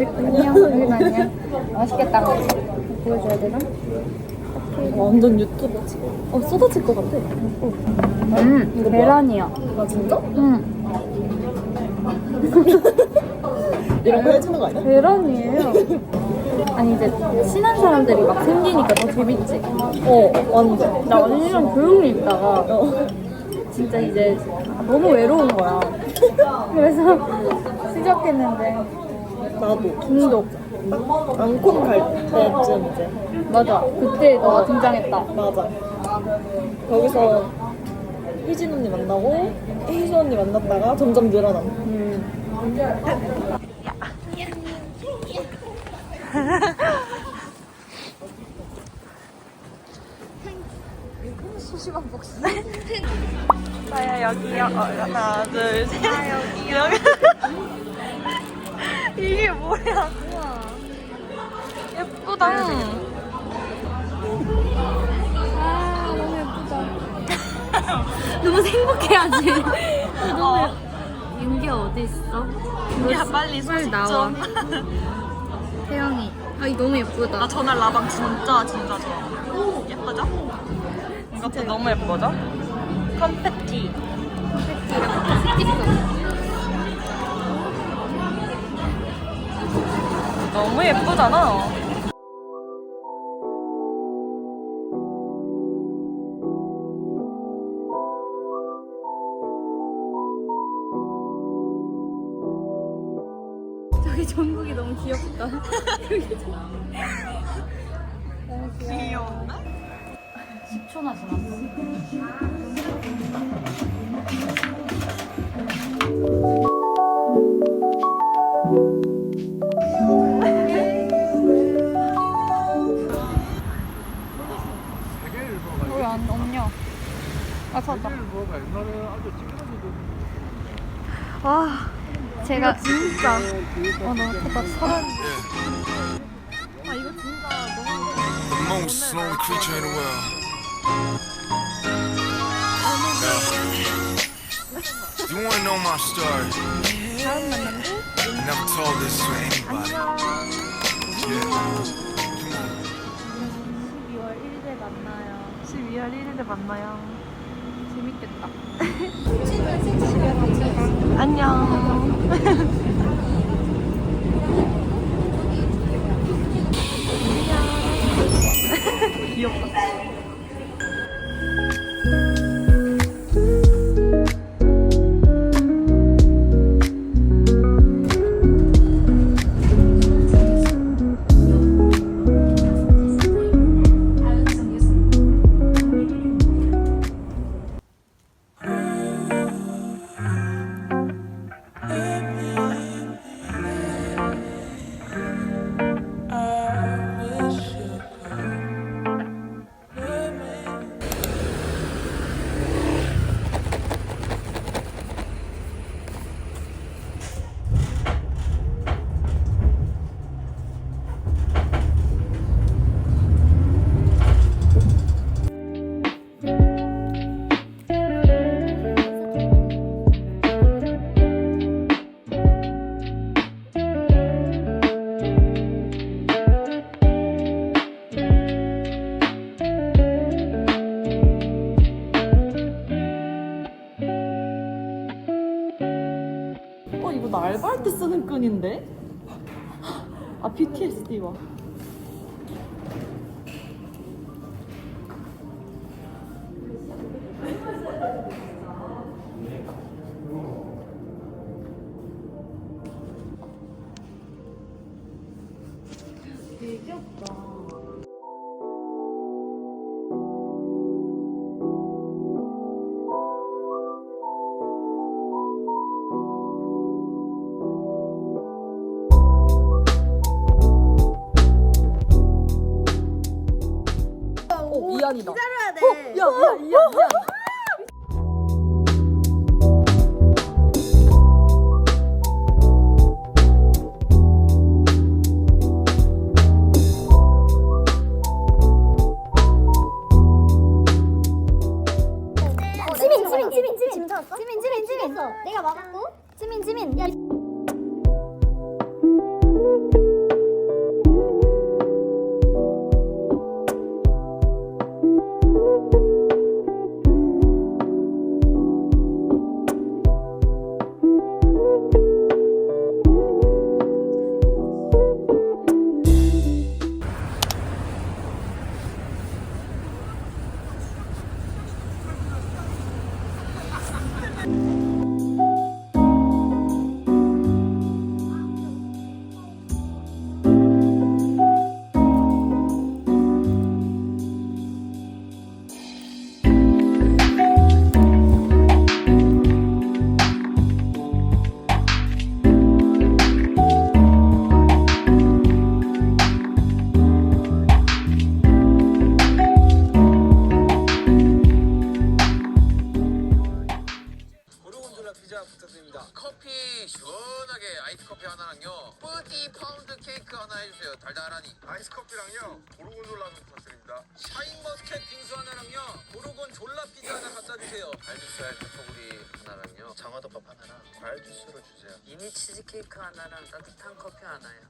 잠시만요. 맛있겠다. 보여줘야 되나? 완전 유튜버 지금. 어 쏟아질 것 같아. 음, 이거? 계란이야. 아 진짜? 음, 이런 거 해주는 거 아니야? 계란이에요. 아니 이제 친한 사람들이 막 생기니까 더 재밌지. 어 완전. 나 언니랑 조용히 있다가 어. 진짜 이제 너무 외로운 거야. 그래서 시작했는데 나도. 중독. 안콘 갈 때쯤 이제. 맞아. 그때 너가 등장했다. 맞아. 거기서 희진 언니 만나고 희수 언니 만났다가 점점 늘어남. 음. 수시방 복수. 나야 여기요. 어, 하나, 둘, 셋. 나 여기요. 이게 뭐야? 예쁘다. 아 너무 예쁘다. 너무 행복해야지. 어. 윤기 어디 있어? 야, 빨리 빨리 소식 나와. 좀. 태영이. 아 이거 너무 예쁘다. 나 전날 라방 진짜 진짜 좋아. 예쁘죠? 이것도 너무 예쁘죠? 컴패티. 너무 예쁘잖아. 저기 전국이 너무 귀엽다. 귀여운데? 10초나 지났어. 왜안 없냐? 아 찾았다. 뭐가 옛날에 아주 찌그러지던 아 제가 진짜 어 너무 크다 사람 아 이거 진짜 너무 the most lonely creature in the world. You want to know my story? I never told this to anybody. 12월 1일에 만나요. 재밌겠다 안녕. 때 쓰는 끈인데? 아 PTSD 와. 귀엽다 어 이한이다. 기다려야 돼. 어, 야 이한 이한 이한. 지민 지민 지민 지민 지민 찾았어? 지민 지민 지민 내가 막았고 지민 지민 야 아이스 커피 하나랑요. 뿌디 파운드 케이크 하나 해주세요. 달달하니. 아이스 커피랑요 고르곤졸라 좀 부탁드립니다 샤인머스켓 빙수 하나랑요. 고르곤 졸라 피자 하나 갖다 주세요. 갈비살 카토구리 하나랑요. 장화덮밥 하나랑 과일 주스로 주세요. 미니 치즈케이크 하나랑 따뜻한 커피 하나요.